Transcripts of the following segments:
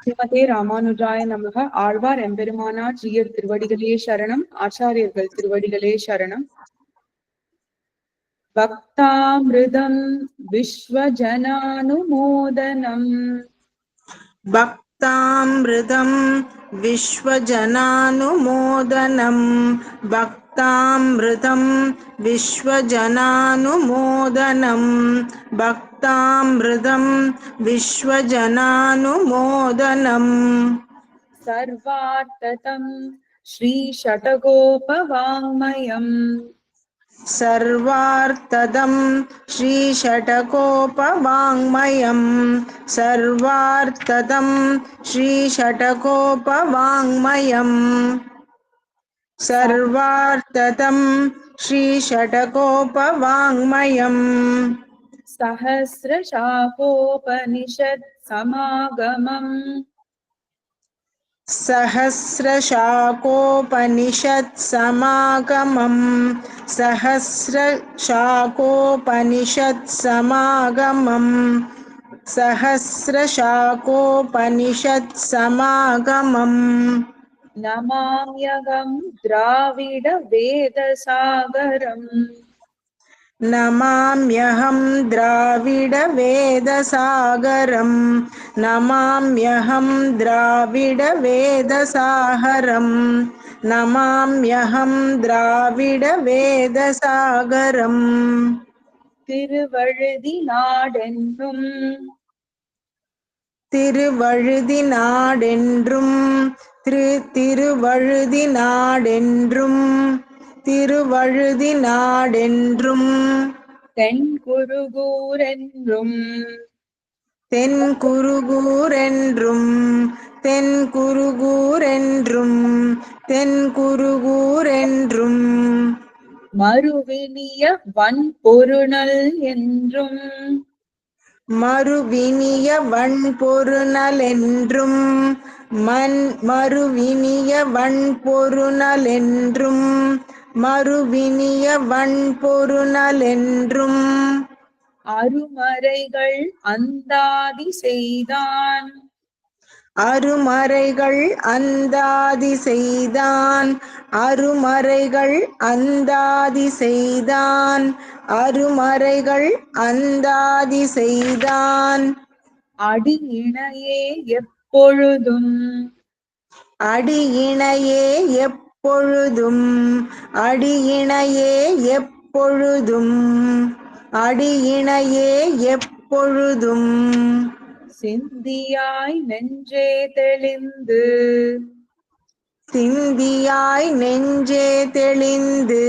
ஸ்ரீமதே ராமானுஜாய நமக ஆழ்வார் எம்பெருமானார் ஜீயர் திருவடிகளே சரணம் ஆச்சாரியர்கள் திருவடிகளே சரணம் பக்தாமிருதம் விஸ்வஜனானுமோதனம் भक्तामृतं विश्वजनानुमोदनं भक्तामृतं विश्वजनानुमोदनं मुक्तामृतं विश्वजनानुमोदनम् सर्वार्थतं श्रीषटकोपवाङ्मयम् सर्वार्थदं श्रीषटकोपवाङ्मयं सर्वार्थदं श्रीषटकोपवाङ्मयम् सर्वार्थदं श्रीषटकोपवाङ्मयम् सहस्रशाकोपनिषत्समागमम्। सहस्रशाकोपनिषत्समागमम्। सहस्रशाकोपनिषत्समागमम्। सहस्रशाकोपनिषत्समागमम्। द्राविडवेदसागरम्। नमाम्यहं द्राविडवेदसागरं नमाम्यहं द्राविडवेदसागरम् नमाम्यहं द्राविडवेदसागरम् திருவழுதி நாடென்றும் திருவழுதி நாடென்றும் திரு திருவழுதி நாடென்றும் திருவழுதி நாடென்றும் தென்குருகூரென்றும் தென்குருகூரென்றும் தென்குருகூரென்றும் தென்குருகூரென்றும் மறுவினிய வன்பொருணல் என்றும் மறுவினிய வன்பொருணலென்றும் மண் மறுவினிய வன்பொருணலென்றும் மறுவினிய வன்பொருணலென்றும் அருமறைகள் அந்தாதி செய்தான். அருமறைகள் அந்தாதி செய்தான். அருமறைகள் அந்தாதி செய்தான். அருமறைகள் அந்தாதி செய்தான். அடி இணையே எப்பொழுதும் அடியிணையே எப்பொழுதும் அடியிணையே எப்பொழுதும் அடியிணையே எப்பொழுதும். சிந்தியாய் நெஞ்சே தெளிந்து. சிந்தியாய் நெஞ்சே தெளிந்து.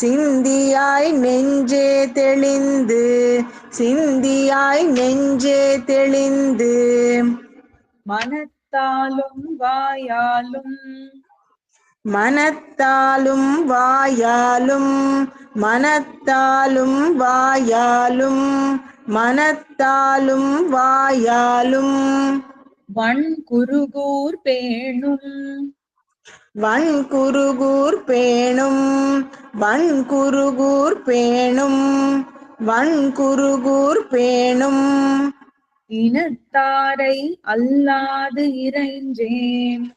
சிந்தியாய் நெஞ்சே தெளிந்து. சிந்தியாய் நெஞ்சே தெளிந்து. மனத்தாலும் வாயாலும் மனத்தாலும் வாயாலும் மனத்தாலும் வாயாலும் மனத்தாலும் வாயாலும். வன்குருகூர் பேணும். வன்குருகூர் பேணும் வன்குருகூர் பேணும் வன்குருகூர் பேணும். இனத்தாரை அல்லாது இறைஞ்சேன்.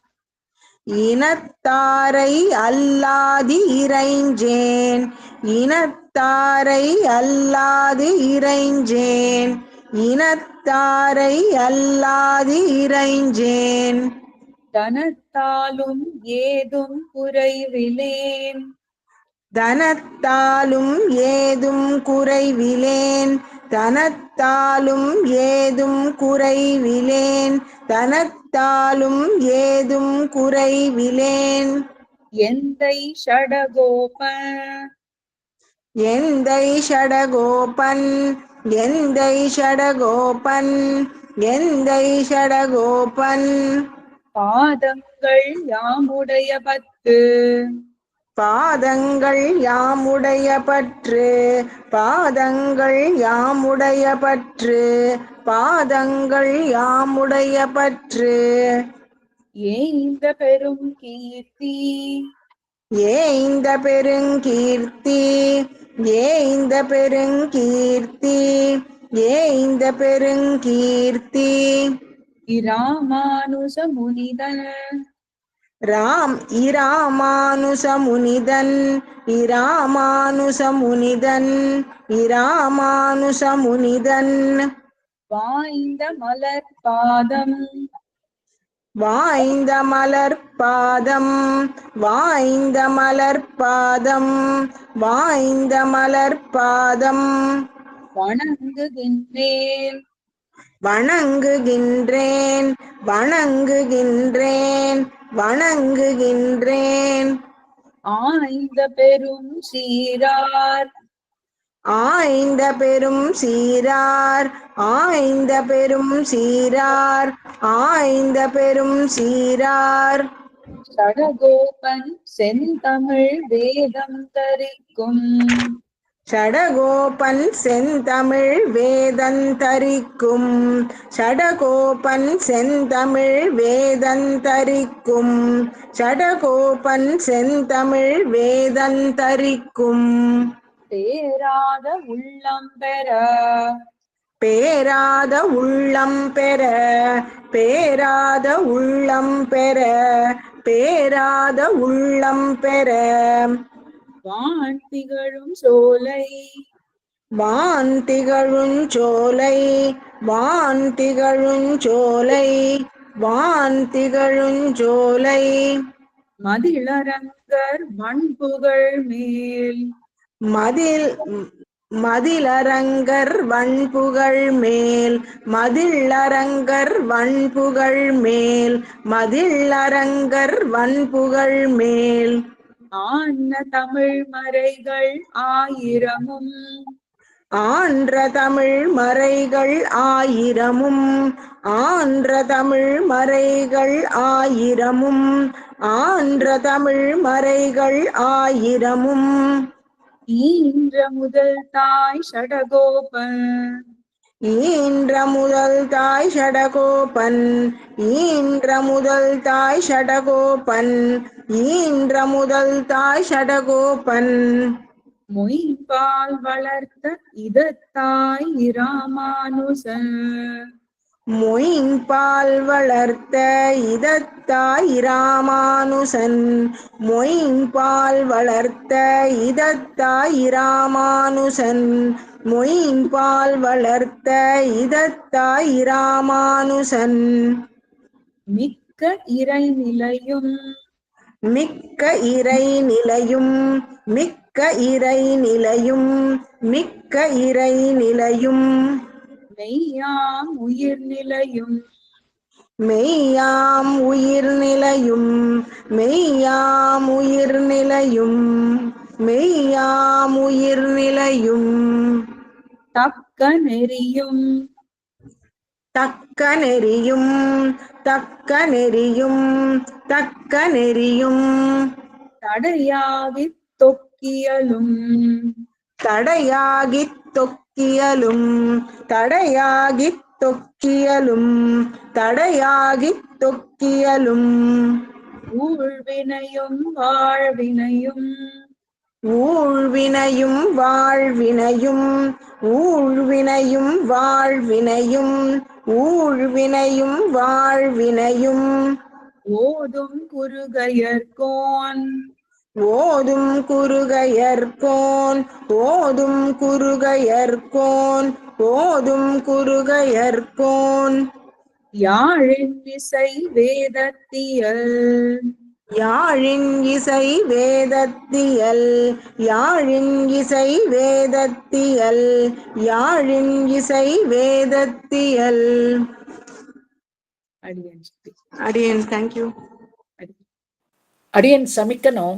இனத்தாரை அல்லாது இறைஞ்சேன். இனத்தாரை அல்லாது இறைஞ்சேன். இனத்தாரை அல்லாது இறைஞ்சேன். தனத்தாலும் ஏதும் குறைவிலேன். தனத்தாலும் ஏதும் குறைவிலேன். தனத்தாலும் ஏதும் குறைவிலேன். தனத்தாலும் ஏதும் குறைவிலேன். எந்தை ஷடகோப? எந்தை ஷடகோபன்? எந்தை ஷடகோபன்? எந்தை ஷடகோபன்? பாதங்கள் யாமுடைய பத்து. பாதங்கள் யாமுடைய பற்று பாதங்கள் யாமுடைய பற்று பாதங்கள் யாமுடைய பற்று ஏந்த பெரும் கீர்த்தி ஏ இந்த பெருங்கீர்த்தி ஏ இந்த பெருங்கீர்த்தி ஏ இந்த பெருங்கீர்த்தி இராமானுச முனிதன் ராம் இராமானுச முனிதன் இராமானுச முனிதன் இராமானுச முனிதன் வாய்ந்த மலர் பாதம். வாய்ந்த மலர் பாதம் வாய்ந்த மலர் பாதம் வாய்ந்த மலர் பாதம். வணங்குகின்றேன். வணங்குகின்றேன் வணங்குகின்றேன் வணங்குகின்றேன். ஆய்ந்த பெரும் சீரார். ஆய்ந்த பெரும் சீரார் ஆய்ந்த பெரும் சீரார் ஆய்ந்த பெரும் சீரார். சடகோபன் செந்தமிழ் வேதம் தரிக்கும். சடகோபன் செந்தமிழ் வேதந்தரிக்கும். சடகோபன் செந்தமிழ் வேதந்தரிக்கும். சடகோபன் செந்தமிழ் வேதந்தரிக்கும். தேராத உள்ளம் பெற. பேராத உள்ளம் பெற. பேராத உள்ளம் பெற. பேராத உள்ளம் பெற. வான் திகழும் சோலை. வான் திகழுஞ்சோலை வான் திகழுஞ்சோலை வான் திகழுஞ்சோலை மதிளரங்கர் மண்புகழ் மேல். மதில் மதிலரங்கர் வன்புகழ் மேல். மதிலரங்கர் வன்புகழ் மேல். மதிலரங்கர் வன்புகழ் மேல். ஆன தமிழ் மறைகள் ஆயிரமும். ஆன்ற தமிழ் மறைகள் ஆயிரமும். ஆன்ற தமிழ் மறைகள் ஆயிரமும். ஆன்ற தமிழ் மறைகள் ஆயிரமும். ஈன்ற முதல் தாய் சடகோபன் ஈன்ற முதல் தாய் ஷடகோபன் ஈன்ற முதல் தாய் ஷடகோபன் ஈன்ற முதல் தாய் ஷடகோபன். மொய்பால் வளர்த்த இதத்தாய் இராமானுசன் மொயின்பால் வளர்த்த இதத்தாய் இராமானுசன் மொயின்பால் வளர்த்த இதத்தாய் இராமானுசன் மொயின்பால் வளர்த்த இதத்தாய் இராமானுசன். மிக்க இறைநிலையும் மிக்க இறை நிலையும் மிக்க இறை நிலையும் மிக்க இறை நிலையும் மெய்யாம் உயிர் நிலையும் மெய்யாம் உயிர் நிலையும் மெய்யாம் உயிர் நிலையும் மெய்யாம் உயிர் நிலையும் தக்க நெறியும். தக்க நெறியும் தக்க நெறியும் தக்க நெறியும். தடையாகித் தொக்கியலும். தடையாகித் தொக்கியலும் தடையாகித் தொக்கியலும் தடையாகித் தொக்கியலும். ஊழ்வினையும் வாழ்வினையும். ஊழ்வினையும் வாழ்வினையும் ஊழ்வினையும் வாழ்வினையும் ஊழ்வினையும் வாழ்வினையும். ஓதும் குறுகையர்கோன் ஓதும் குறுகையர்கோன் ஓதும் குறுகையர்கோன் ஓதும் குறுகையர்கோன் யாழின் இசை வேதத்தியல். யாழின் இசை வேதத்தியல் யாழின் இசை வேதத்தியல் யாழின் இசை வேதத்தியல். அடியன். அடியன் தேங்க்யூ அடி- அடியன். சமிக்கணும்